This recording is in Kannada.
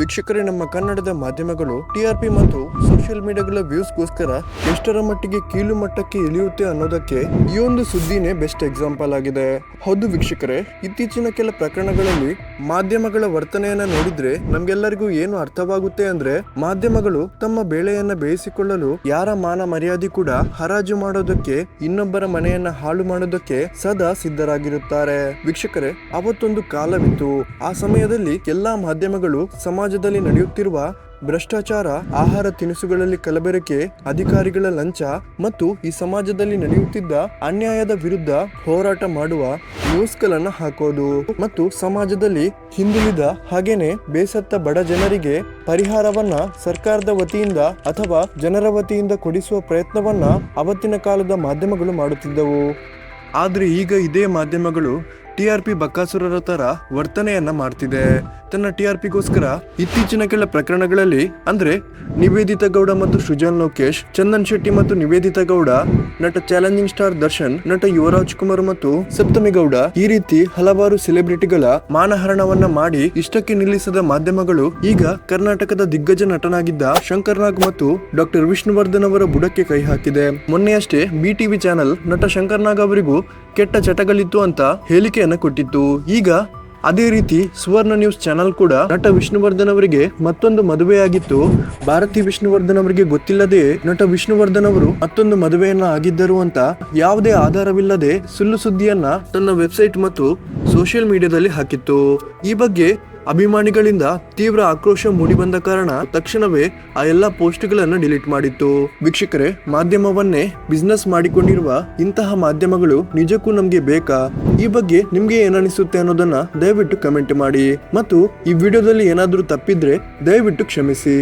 ವೀಕ್ಷಕರೇ, ನಮ್ಮ ಕನ್ನಡದ ಮಾಧ್ಯಮಗಳು ಟಿಆರ್ಪಿ ಮತ್ತು ಸೋಷಿಯಲ್ ಮೀಡಿಯಾಗಳ ವ್ಯೂಸ್ಗೋಸ್ಕರ ಎಷ್ಟರ ಮಟ್ಟಿಗೆ ಕೀಳು ಮಟ್ಟಕ್ಕೆ ಇಳಿಯುತ್ತೆ ಅನ್ನೋದಕ್ಕೆ ಈ ಒಂದು ಸುದ್ದಿನೇ ಬೆಸ್ಟ್ ಎಕ್ಸಾಂಪಲ್ ಆಗಿದೆ. ಹೌದು ವೀಕ್ಷಕರೇ, ಇತ್ತೀಚಿನ ಕೆಲ ಪ್ರಕರಣಗಳಲ್ಲಿ ಮಾಧ್ಯಮಗಳ ವರ್ತನೆಯನ್ನ ನೋಡಿದ್ರೆ ನಮ್ಗೆಲ್ಲರಿಗೂ ಏನು ಅರ್ಥವಾಗುತ್ತೆ ಅಂದ್ರೆ ಮಾಧ್ಯಮಗಳು ತಮ್ಮ ಬೆಳೆಯನ್ನ ಬೇಯಿಸಿಕೊಳ್ಳಲು ಯಾರ ಮಾನ ಮರ್ಯಾದೆ ಕೂಡ ಹರಾಜು ಮಾಡೋದಕ್ಕೆ, ಇನ್ನೊಬ್ಬರ ಮನೆಯನ್ನ ಹಾಳು ಮಾಡೋದಕ್ಕೆ ಸದಾ ಸಿದ್ಧರಾಗಿರುತ್ತಾರೆ. ವೀಕ್ಷಕರೇ, ಅವತ್ತೊಂದು ಕಾಲವಿತ್ತು. ಆ ಸಮಯದಲ್ಲಿ ಎಲ್ಲಾ ಮಾಧ್ಯಮಗಳು ಸಮಾಜದಲ್ಲಿ ನಡೆಯುತ್ತಿರುವ ಭ್ರಷ್ಟಾಚಾರ, ಆಹಾರ ತಿನಿಸುಗಳಲ್ಲಿ ಕಲಬೆರಕೆ, ಅಧಿಕಾರಿಗಳ ಲಂಚ ಮತ್ತು ಈ ಸಮಾಜದಲ್ಲಿ ನಡೆಯುತ್ತಿದ್ದ ಅನ್ಯಾಯದ ವಿರುದ್ಧ ಹೋರಾಟ ಮಾಡುವ ನ್ಯೂಸ್ಗಳನ್ನು ಹಾಕೋದು ಮತ್ತು ಸಮಾಜದಲ್ಲಿ ಹಿಂದುಳಿದ ಹಾಗೇನೆ ಬೇಸತ್ತ ಬಡ ಜನರಿಗೆ ಪರಿಹಾರವನ್ನ ಸರ್ಕಾರದ ವತಿಯಿಂದ ಅಥವಾ ಜನರ ವತಿಯಿಂದ ಕೊಡಿಸುವ ಪ್ರಯತ್ನವನ್ನ ಅವತ್ತಿನ ಕಾಲದ ಮಾಧ್ಯಮಗಳು ಮಾಡುತ್ತಿದ್ದವು. ಆದರೆ ಈಗ ಇದೇ ಮಾಧ್ಯಮಗಳು ಟಿ ಆರ್ ಪಿ ಬಕಾಸುರರ ತರ ವರ್ತನೆಯನ್ನ ಮಾಡ್ತಿದೆ. ತನ್ನ ಟಿ ಆರ್ ಪಿಗೋಸ್ಕರ ಇತ್ತೀಚಿನ ಕೆಲ ಪ್ರಕರಣಗಳಲ್ಲಿ, ಅಂದ್ರೆ ನಿವೇದಿತಾ ಗೌಡ ಮತ್ತು ಸೃಜನ್ ಲೋಕೇಶ್, ಚಂದನ್ ಶೆಟ್ಟಿ ಮತ್ತು ನಿವೇದಿತಾ ಗೌಡ, ನಟ ಚಾಲೆಂಜಿಂಗ್ ಸ್ಟಾರ್ ದರ್ಶನ್, ನಟ ಯುವರಾಜ್ ಕುಮಾರ್ ಮತ್ತು ಸಪ್ತಮಿ ಗೌಡ ಈ ರೀತಿ ಹಲವಾರು ಸೆಲೆಬ್ರಿಟಿಗಳ ಮಾನಹರಣವನ್ನ ಮಾಡಿ ಇಷ್ಟಕ್ಕೆ ನಿಲ್ಲಿಸದ ಮಾಧ್ಯಮಗಳು ಈಗ ಕರ್ನಾಟಕದ ದಿಗ್ಗಜ ನಟನಾಗಿದ್ದ ಶಂಕರ್ ನಾಗ್ ಮತ್ತು ಡಾಕ್ಟರ್ ವಿಷ್ಣುವರ್ಧನ್ ಅವರ ಬುಡಕ್ಕೆ ಕೈ ಹಾಕಿದೆ. ಮೊನ್ನೆಯಷ್ಟೇ ಬಿ ಟಿವಿ ಚಾನೆಲ್ ನಟ ಶಂಕರ್ ನಾಗ್ ಅವರಿಗೂ ಕೆಟ್ಟ ಚಟಗಳಿತ್ತು ಅಂತ ಹೇಳಿಕೆಯನ್ನ ಕೊಟ್ಟಿತ್ತು. ಈಗ ಅದೇ ರೀತಿ ಸುವರ್ಣ ನ್ಯೂಸ್ ಚಾನೆಲ್ ಕೂಡ ನಟ ವಿಷ್ಣುವರ್ಧನ್ ಅವರಿಗೆ ಮತ್ತೊಂದು ಮದುವೆಯಾಗಿತ್ತು. ಭಾರತಿ ವಿಷ್ಣುವರ್ಧನ್ ಅವರಿಗೆ ಗೊತ್ತಿಲ್ಲದೆ ನಟ ವಿಷ್ಣುವರ್ಧನ್ ಅವರು ಮತ್ತೊಂದು ಮದುವೆಯನ್ನ ಆಗಿದ್ದರು ಅಂತ ಯಾವುದೇ ಆಧಾರವಿಲ್ಲದೆ ಸುಳ್ಳು ಸುದ್ದಿಯನ್ನ ತನ್ನ ವೆಬ್ಸೈಟ್ ಮತ್ತು ಸೋಷಿಯಲ್ ಮೀಡಿಯಾದಲ್ಲಿ ಹಾಕಿತ್ತು. ಈ ಬಗ್ಗೆ ಅಭಿಮಾನಿಗಳಿಂದ ತೀವ್ರ ಆಕ್ರೋಶ ಮೂಡಿಬಂದ ಕಾರಣ ತಕ್ಷಣವೇ ಆ ಎಲ್ಲ ಪೋಸ್ಟ್ಗಳನ್ನು ಡಿಲೀಟ್ ಮಾಡಿತ್ತು. ವೀಕ್ಷಕರೇ, ಮಾಧ್ಯಮವನ್ನೇ ಬಿಸ್ನೆಸ್ ಮಾಡಿಕೊಂಡಿರುವ ಇಂತಹ ಮಾಧ್ಯಮಗಳು ನಿಜಕ್ಕೂ ನಮಗೆ ಬೇಕಾ? ಈ ಬಗ್ಗೆ ನಿಮ್ಗೆ ಏನನಿಸುತ್ತೆ ಅನ್ನೋದನ್ನ ದಯವಿಟ್ಟು ಕಮೆಂಟ್ ಮಾಡಿ. ಮತ್ತು ಈ ವಿಡಿಯೋದಲ್ಲಿ ಏನಾದರೂ ತಪ್ಪಿದ್ರೆ ದಯವಿಟ್ಟು ಕ್ಷಮಿಸಿ.